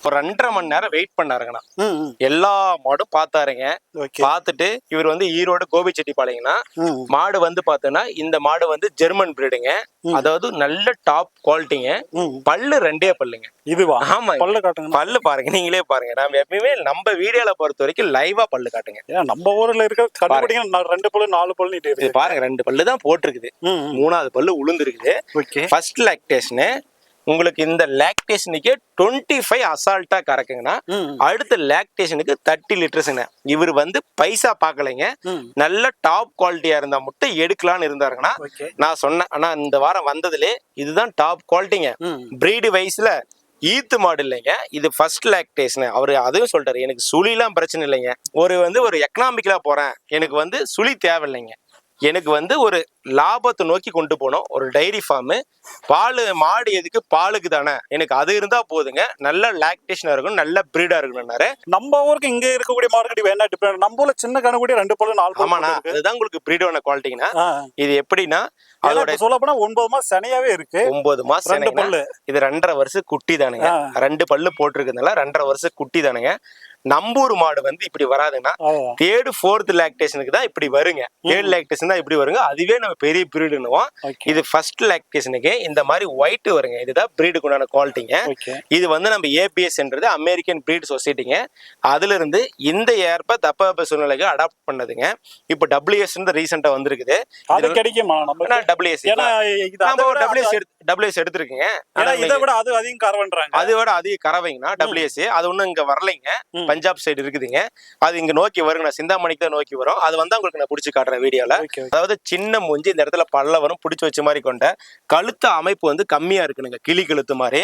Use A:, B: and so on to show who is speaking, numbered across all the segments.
A: ஒரு ரெண்டரை மணி நேரம் வெயிட் பண்ணாருங்கண்ணா. எல்லா மாடும் பார்த்தாருங்க. பார்த்துட்டு இவர் வந்து ஈரோடு கோபிச்செட்டிப்பாளையங்கன்னா
B: ம்,
A: மாடு வந்து பார்த்தோன்னா இந்த மாடு வந்து ஜெர்மன் பிரீடுங்க அதாவது நல்ல டாப் குவாலிட்டிங்க. பல்லு ரெண்டே பல்லுங்க.
B: இதுவா?
A: ஆமா.
B: பல்ல காட்டுங்க
A: பல்லு பாருங்க நீங்களே பாருங்க. நம்ம எப்பயுமே நம்ம வீடியோல பொறுத்த வரைக்கும் லைவா பல்லு காட்டுங்க.
B: ஏன் நம்ம ஊர்ல இருக்க ரெண்டு பல்லு நாலு பல்லு இருக்கு
A: பாருங்க ரெண்டு பல்லு தான் போட்டிருக்குது. மூணாவது பல்லு உளுந்துருக்குது.
B: ஓகே.
A: ஃபர்ஸ்ட் லாக்டேஷனு உங்களுக்கு இந்த லாக்டேஷனுக்கே டுவெண்ட்டி ஃபைவ் அசால்ட்டா
B: ம்.
A: அடுத்த லாக்டேஷனுக்கு தேர்ட்டி லிட்டர்ஸுங்க இவர் வந்து பைசா பார்க்கலைங்க
B: ம்.
A: நல்ல டாப் குவாலிட்டியா இருந்தா மட்டும் எடுக்கலாம்னு இருந்தாருங்கன்னா நான் சொன்னேன் ஆனா இந்த வாரம் வந்ததுலே இதுதான் டாப் குவாலிட்டிங்க. பிரீடு வைஸ்ல ஈத்து மாடு இல்லைங்க. இது ஃபர்ஸ்ட் லாக்டேஷன் அவர் அதையும் சொல்றாரு எனக்கு சுழிலாம் பிரச்சனை இல்லைங்க. ஒரு வந்து ஒரு எக்கனாமிக்கலா போறேன். எனக்கு வந்து சுழி தேவையில்லைங்க. எனக்கு வந்து ஒரு லாபத்தை நோக்கி கொண்டு போகணும் ஒரு டைரி ஃபார்மு பால் மாடு எதுக்கு பாலுக்கு தானே எனக்கு அது இருந்தா போதுங்க. நல்ல லாக்டேஷனா இருக்கணும் நல்ல பிரீடா இருக்கணும்னாரு.
B: நம்ம ஊருக்கு இங்க இருக்கக்கூடிய மார்க்கெட் வேணா டிஃபரெண்ட் நம்ம ஊர்ல சின்ன கணக்குடி ரெண்டு பல்லு நாலு
A: ஆமாண்ணா. அதுதான் உங்களுக்கு பிரீடான குவாலிட்டிங்கண்ணா
B: ஆ.
A: இது எப்படின்னா அதோட
B: சொல்ல போனா ஒன்பது மாசம் சனியாவே இருக்கு.
A: ஒன்பது மாசம்
B: ரெண்டு பல்லு.
A: இது ரெண்டரை வருஷம் குட்டி தானுங்க. ரெண்டு பல்லு போட்டிருக்கிறதுனால ரெண்டரை வருஷம் குட்டி தானுங்க நம்பூர் மாடு வந்து இப்படி வராதுன்னா. தேர்டு ஃபோர்த் லாக்டேஷனுக்கு தான் இப்படி வருங்க. தேர்ட் லாக்டேஷன் தான் இப்படி வருங்க. அதுவே நம்ம பெரிய பிரீடுன்னுவோம் இது ஃபர்ஸ்ட் லாக்டேஷனுக்கு இந்த மாதிரி ஒயிட் வருங்க. இதுதான் பிரீடுக்கு உண்டான குவாலிட்டிங்க இது வந்து நம்ம ஏபிஎஸ்ன்றது அமெரிக்கன் பிரீட் சொசைட்டிங்க அதுல இருந்து இந்த ஏற்ப தப்ப சூழ்நிலைக்கு அடாப்ட் பண்ணதுங்க. இப்போ டபிள்யூஎஸ் ரீசெண்டா வந்திருக்குது.
B: அது கிடைக்குமா? நம்ம
A: டபிள்யூஎஸ் டபிள்யூஎஸ் டபிள்யூஎஸ் எடுத்திருக்கீங்க.
B: இதை விட அது அதிகம் கரவன்றாங்க
A: அதை விட அதிக கறவைங்கண்ணா டபிள்யூஎஸ் அது ஒன்றும் இங்க வரலைங்க. பஞ்சாப் சைடு இருக்குதுங்க. அது இங்க நோக்கி வருங்க சிந்தாமணிக்கு தான் நோக்கி வரும். அது வந்து உங்களுக்கு நான் பிடிச்சி காட்டுறேன் வீடியோல. அதாவது சின்ன மூஞ்சி இந்த இடத்துல பல்ல வரும் பிடிச்சி வச்ச மாதிரி கொண்ட கழுத்து அமைப்பு வந்து கம்மியா இருக்குனுங்க. கிளி கழுத்து மாதிரி.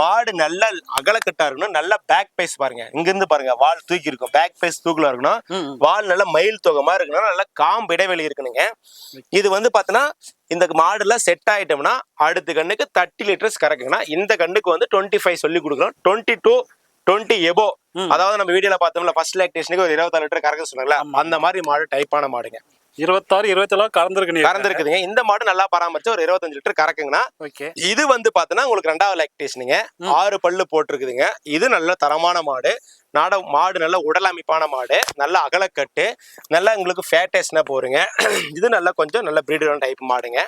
A: மாடு நல்ல அகலக்கட்டா இருக்கணும். நல்ல பேக் பேஸ் பாருங்க. இங்க இருந்து பாருங்க வால் தூக்கி இருக்கும். பேக் பேஸ் தூக்கலா இருக்கணும். வால் நல்ல மயில் தொகை மாதிரி இருக்கணும். நல்ல காம்பு இடைவெளி இருக்கணுங்க இது வந்து பாத்தீங்கன்னா இந்த மாடுல செட் ஆயிட்டோம்னா அடுத்த கண்ணுக்கு தேர்ட்டி லிட்டர்ஸ் கறக்குங்கன்னா இந்த கண்ணுக்கு வந்து டுவெண்ட்டி ஃபைவ் சொல்லி கொடுக்கணும். டுவெண்ட்டி டூ டுவெண்ட்டி எபோ. அதாவது நம்ம வீடியோல பார்த்தோம்ல ஃபர்ஸ்ட் லாக்டேஷனுக்கு ஒரு இருபத்தாறு லிட்டர் கறக்க சொன்னாங்கல்ல
B: ஆமா.
A: அந்த மாதிரி மாடு டைப்பான மாடுங்க.
B: இருபத்தாறு இருபத்தேழு கறந்துருக்கு
A: கறந்துருக்குதுங்க. இந்த மாடு நல்லா பராமரிச்சு ஒரு இருபத்தஞ்சு லிட்டர் கறக்குங்கன்னா
B: ஓகே.
A: இது வந்து பார்த்தோன்னா உங்களுக்கு ரெண்டாவது லாக்டேஷனுங்க. ஆறு பல்லு போட்டிருக்குதுங்க. இது நல்ல தரமான மாடு. நாட மாடு நல்ல உடல் அமைப்பான மாடு. நல்ல அகலக்கட்டு. நல்லா உங்களுக்கு ஃபேட்டஸ்னா போருங்க இது நல்லா கொஞ்சம் நல்ல பிரீடான டைப் மாடுங்க.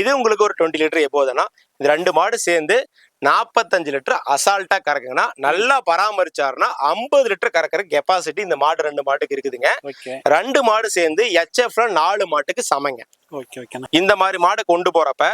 A: இது உங்களுக்கு ஒரு டுவெண்ட்டி லிட்டர் எப்போதுன்னா இது ரெண்டு மாடு சேர்ந்து நாற்பத்தஞ்சு லிட்டர் அசால்ட்டா கறக்குங்கன்னா நல்லா பராமரிச்சாருன்னா ஐம்பது லிட்டர் கறக்கிற கெப்பாசிட்டி இந்த மாடு ரெண்டு மாட்டுக்கு இருக்குதுங்க. ரெண்டு மாடு சேர்ந்து ஹெச்எஃப்ல நாலு மாட்டுக்கு சமைங்க. இந்த மாதிரி மாடு கொண்டு போறப்ப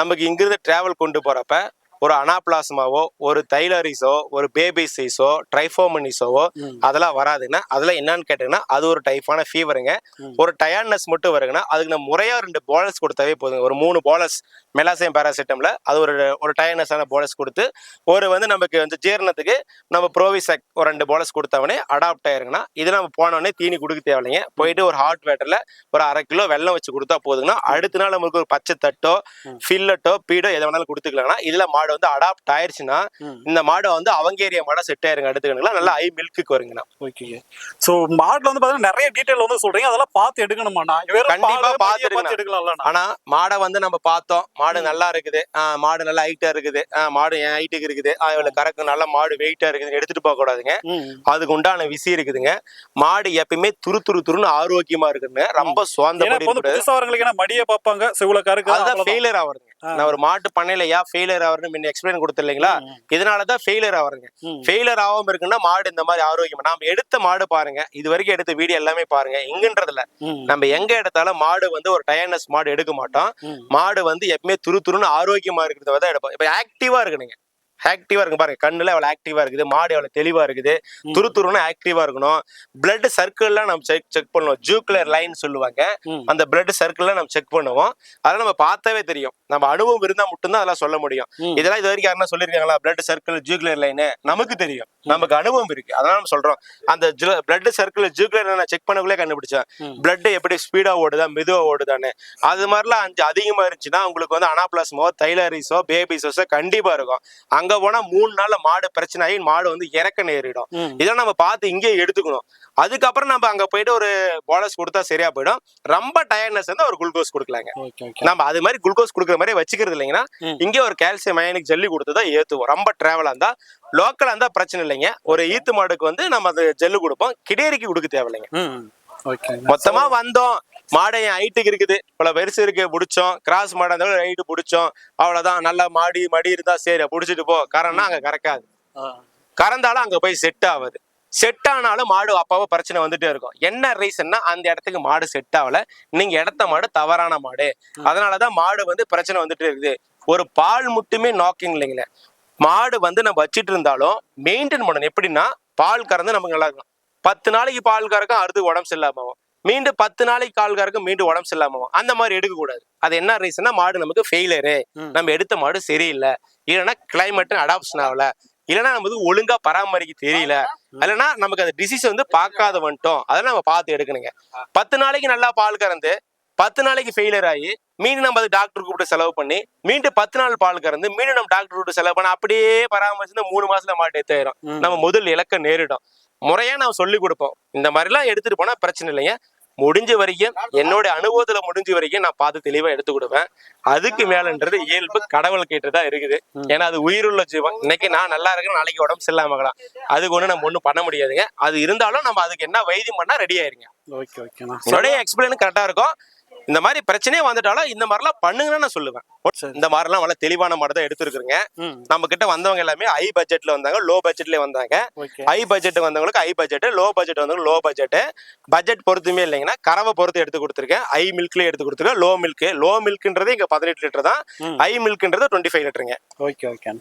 A: நமக்கு இங்கிருந்து டிராவல் கொண்டு போறப்ப ஒரு அனாப்ளாஸ்மாவோ ஒரு தைலரிஸோ ஒரு பேபி சைஸோ ட்ரைஃபோமனிஸோவோ
B: ம்.
A: அதெல்லாம் வராதுன்னா அதெல்லாம் என்னன்னு கேட்டீங்கன்னா அது ஒரு டைப்பான ஃபீவருங்க
B: ம்.
A: ஒரு டயர்ட்னஸ் மட்டும் வருங்கன்னா அதுக்கு நம்ம முறையா ரெண்டு போலஸ் கொடுத்தாவே போதுங்க ஒரு மூணு போலஸ் மெலாசியம் பேராசிட்டம்ல அது ஒரு ஒரு டயர்ட்னஸான போலஸ் கொடுத்து ஒரு வந்து நமக்கு வந்து ஜீரணத்துக்கு நம்ம ப்ரோவிசெக் ஒரு ரெண்டு போலஸ் கொடுத்தவனே அடாப்ட் ஆயிருங்கன்னா இது நம்ம போனோடனே தீனி கொடுக்க தேவையில்லைங்க போயிட்டு ஒரு ஹாட் வாட்டர்ல ஒரு அரை கிலோ வெல்லம் வச்சு கொடுத்தா போதுங்கன்னா அடுத்த நாள் நமக்கு ஒரு பச்சை தட்டோ
B: ம்.
A: ஃபில்லட்டோ பீடோ எதை வேணாலும் கொடுத்துக்கலாம்னா இதுல மாடு வந்து அடாப்ட் ஆயிருச்சுன்னா. இந்த மாடு வந்து அவங்க ஏரியா மாடை செட் ஆயிருங்க அடுத்துக்கணுங்களா நல்லா ஐ மில்க்குக்கு வருங்கண்ணா.
B: ஓகே ஸோ மாடுல வந்து பாத்தீங்கன்னா நிறைய டீடைல் வந்து சொல்றீங்க. அதெல்லாம் பார்த்து எடுக்கணுமாண்ணா?
A: கண்டிப்பா பார்த்து
B: எடுக்கலாம்லண்ணா
A: ஆனா மாடை வந்து நம்ம பார்த்தோம். மாடு நல்லா இருக்குது. மாடு நல்லா ஹைட்டா இருக்குது. மாடு என் ஹைட்டுக்கு இருக்குது. இவ்வளவு கறக்கு நல்ல மாடு வெயிட்டா இருக்குதுன்னு எடுத்துட்டு போக கூடாதுங்க. அதுக்கு உண்டான விஷயம் இருக்குதுங்க. மாடு எப்பயுமே துரு துரு துருன்னு ஆரோக்கியமா இருக்குதுங்க. ரொம்ப சுவாந்த
B: மடியை பார்ப்பாங்க? கருக்கு
A: அதுதான் ஃபெயிலியர் ஆகுறதுங்க
B: ஆ.
A: நான் ஒரு மாட்டு பண்ணையில ஏன் ஃபெயிலியர் ஆகுறதுன்னு முன்ன எக்ஸ்பிளைன் கொடுத்துருந்தீங்களா இதனாலதான் ஃபெயிலியர் ஆகுறதுங்க ஃபெயிலியர் ஆகாம இருக்குன்னா மாடு இந்த மாதிரி ஆரோக்கியமா நாம எடுத்த மாடு பாருங்க. இது வரைக்கும் எடுத்த வீடியோ எல்லாமே பாருங்க. இங்கன்றதுல நம்ம எங்க எடுத்தாலும் மாடு வந்து ஒரு டயர்னஸ் மாடு எடுக்க மாட்டோம். மாடு வந்து எப்பவுமே துரு துருன்னு ஆரோக்கியமா இருக்கிறத தான் எடுப்போம். இப்ப ஆக்டிவா இருக்கணுங்க. ஆக்டிவா இருக்கு பாருங்க. கண்ணுல எவ்வளவு ஆக்டிவா இருக்குது. மாடு எவ்வளவு தெளிவா இருக்குது. துரு துருன்னு ஆக்டிவா இருக்கணும். பிளட் சர்க்கிள்லாம் நம்ம செக் செக் பண்ணுவோம். ஜூக்லர் லைன் சொல்லுவாங்க. அந்த பிளட் சர்க்கிள்லாம் நம்ம செக் பண்ணுவோம். அதெல்லாம் நம்ம பார்த்தாவே தெரியும். நம்ம அனுபவம் இருந்தா மட்டும்தான் அதெல்லாம் சொல்ல முடியும். இதெல்லாம் இது வரைக்கும் யாருன்னா சொல்லியிருக்காங்களா? பிளட் சர்க்கிள் ஜூக்லர் லைனு நமக்கு தெரியும். நமக்கு அனுபவம் இருக்கு. அதனால நம்ம சொல்றோம். அந்த பிளட் சர்க்கிள் ஜூக்லர் நான் செக் பண்ணக்குள்ளே கண்டுபிடிச்சேன். பிளட் எப்படி ஸ்பீடா ஓடுதா மெதுவா ஓடுதான்னு. அது மாதிரிலாம் அஞ்சு அதிகமா இருந்துச்சுன்னா உங்களுக்கு வந்து அனாப்ளாஸ்மோ தைலரிஸோ பேபிஸோஸோ கண்டிப்பா இருக்கும். அங்க போனா மூணு நாள்ல மாடு பிரச்சனை ஆகி மாடு வந்து இறக்க நேரிடும். இதெல்லாம் நம்ம பார்த்து இங்கேயே எடுத்துக்கணும். அதுக்கப்புறம் நம்ம அங்க போயிட்டு ஒரு போனஸ் கொடுத்தா சரியா போயிடும். ரொம்ப டயர்ட்னஸ் வந்து ஒரு குளுக்கோஸ் கொடுக்கலாங்க. நம்ம அது மாதிரி குளுக்கோஸ் கொடுக்குற மாதிரி வச்சுக்கிறது இல்லைங்கன்னா. இங்கே ஒரு கால்சியம் அயனிக் ஜெல்லி கொடுத்து தான் ஏத்துவோம். ரொம்ப டிராவலா இருந்தா லோக்கலா இருந்தா பிரச்சனை இல்லைங்க. ஒரு ஈத்து மாடுக்கு வந்து நம்ம அது ஜெல்லு கொடுப்போம். கிடேரிக்கு கொடுக்க தேவையில்லைங்க. மொத்தமா வந்தோம். மாடு என் ஹைட்டுக்கு இருக்குது. இவ்வளவு பெருசு இருக்கு பிடிச்சோம். கிராஸ் மாடு இருந்தாலும் ஹைட்டு பிடிச்சோம். அவ்வளவுதான். நல்லா மாடி மடி இருந்தா சரி பிடிச்சிட்டு போ. கரன்னா அங்க கறக்காது கறந்தாலும் அங்க போய் செட் ஆகாது. செட் ஆனாலும் மாடு அப்பப்போ பிரச்சனை வந்துட்டே இருக்கும். என்ன ரீசன்னா அந்த இடத்துக்கு மாடு செட் ஆகல. நீங்க இடத்த மாடு தவறான மாடு. அதனாலதான் மாடு வந்து பிரச்சனை வந்துட்டே இருக்குது. ஒரு பால் மட்டுமே நாக்கிங் இல்லைங்களே. மாடு வந்து நம்ம வச்சிட்டு இருந்தாலும் மெயின்டைன் பண்ணணும். எப்படின்னா பால் கறந்து நமக்கு நல்லா இருக்கும் பத்து நாளைக்கு பால் கறக்கும் அடுத்து உடம்பு சரியில்லாம ஆகும் மீண்டும் பத்து நாளைக்கு கால் கறக்கும் மீண்டும் உடம்பு சரியில்லாம அந்த மாதிரி எடுக்க கூடாது அது என்ன ரீசன்னா மாடு நமக்கு ஃபெயிலரு
B: ம்.
A: நம்ம எடுத்த மாடு சரியில்லை. இல்லைன்னா கிளைமேட் அடாப்ஷன் ஆகல. இல்லைன்னா நமக்கு ஒழுங்கா பராமரிக்க தெரியல. இல்லைன்னா நமக்கு அந்த டிசீஸ் வந்து பார்க்காத வந்துட்டோம். அதெல்லாம் நம்ம பார்த்து எடுக்கணுங்க. பத்து நாளைக்கு நல்லா பால் கறந்து பத்து நாளைக்கு ஃபெயிலியர் ஆகி மீண்டும் நம்ம அது டாக்டர் கூப்பிட்டு செலவு பண்ணி மீண்டும் பத்து நாள் பால் கறந்து மீண்டும் நம்ம டாக்டர் கூப்பிட்டு செலவு பண்ணி அப்படியே பராமரிச்சு மூணு மாசத்துல மாட்டு எடுத்தாயிரும். நம்ம முதல் இலக்க நேரிடும். முறையா நம்ம சொல்லி கொடுப்போம். இந்த மாதிரிலாம் எடுத்துட்டு போனா பிரச்சனை இல்லைங்க. முடிஞ்ச வரைக்கும் என்னோட அனுபவத்துல முடிஞ்ச வரைக்கும் நான் பார்த்து தெளிவா எடுத்து கொடுப்பேன் அதுக்கு மேலன்றது இயல்பு கடவுள் கேட்டுதான் இருக்குது. ஏன்னா அது உயிருள்ள ஜீவன். இன்னைக்கு நான் நல்லா இருக்கேன் நாளைக்கு உடம்பு சரியில்லாமக்கலாம் அதுக்கு ஒண்ணு நம்ம ஒண்ணும் பண்ண முடியாதுங்க. அது இருந்தாலும் நம்ம அதுக்கு என்ன வைத்தியம் பண்ணா ரெடி ஆயிருங்க.
B: ஓகே
A: என்னுடைய எக்ஸ்பிளைன் கரெக்டா இருக்கும். இந்த மாதிரி பிரச்சனையே வந்துட்டாலும் இந்த மாதிரிலாம் பண்ணுங்கன்னு நான் சொல்லுவேன். இந்த மாதிரிலாம் நல்ல தெளிவான மாதிரி தான் எடுத்துருக்குறேங்க. நம்ம கிட்ட வந்தவங்க எல்லாமே ஹை பட்ஜெட்ல வந்தாங்க லோ பட்ஜெட்ல வந்தாங்க ஹை பட்ஜெட் வந்தவங்களுக்கு ஹை பட்ஜெட் லோ பட்ஜெட் வந்தவங்களுக்கு லோ பட்ஜெட் பட்ஜெட் பொறுத்துமே இல்லைங்கன்னா கறவை பொறுத்து எடுத்து கொடுத்துருக்கேன். ஹை மில்க்ல எடுத்து கொடுத்துருக்கேன். லோ மில்க் லோ மில்க்ன்றது இங்க பதினெட்டு லிட்டர் தான். ஹை மில்க்ன்றது டுவெண்ட்டி ஃபைவ் லிட்டருங்க
B: ஓகே ஓகே.